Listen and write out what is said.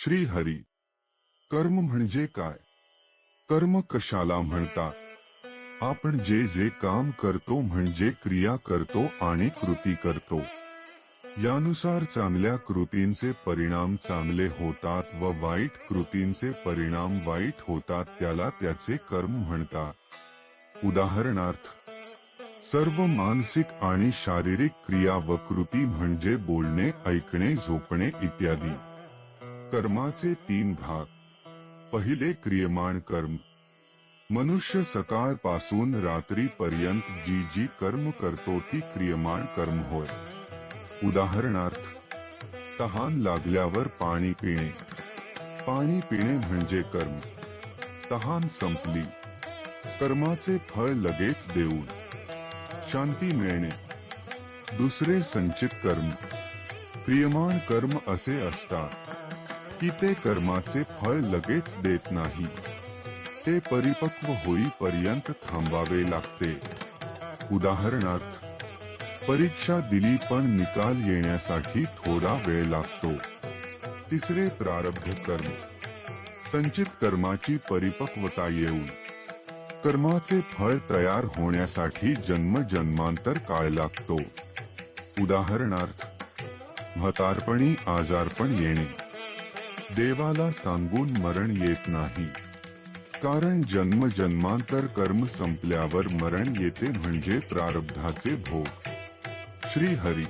श्री हरी कर्म म्हणजे काय? कर्म कशाला म्हणतात आपण जे जे काम करतो म्हणजे क्रिया करतो आणि कृती करतो. यानुसार चांगल्या कृतींचे परिणाम चांगले होतात व वाईट कृतींचे परिणाम वाईट होतात त्याला त्याचे कर्म म्हणतात. उदाहरणार्थ सर्व मानसिक आणि शारीरिक क्रिया व कृती म्हणजे बोलणे ऐकणे झोपणे इत्यादी. कर्माचे तीन भाग. पहिले क्रियमाण कर्म. मनुष्य सकळपासून रात्री पर्यंत जी जी कर्म करतो ती क्रियमाण कर्म होय. उदाहरणार्थ तहान लागल्यावर पाणी पिणे. पाणी पिणे म्हणजे कर्म. तहान संपली. कर्माचे फळ लगेच देऊन. शांती मिळणे. दुसरे संचित कर्म. क्रियमाण कर्म असे असतात. की ते कर्माचे फळ लगेच देत नाही. ते परिपक्व होईपर्यंत थांबावे लागते. उदाहरणार्थ परीक्षा दिली पण निकाल येण्यासाठी थोडा वेळ लागतो. तिसरे प्रारब्ध कर्म. संचित कर्माची परिपक्वता येऊन. कर्माचे फळ तयार होण्यासाठी जन्म जन्मांतर काळ लागतो. उदाहरणार्थ म्हातारपणी आजारपण येणे. देवाला सांगून मरण येत नाही. कारण जन्म जन्मांतर कर्म संपल्यावर मरण येते म्हणजे प्रारब्धाचे भोग. श्री हरी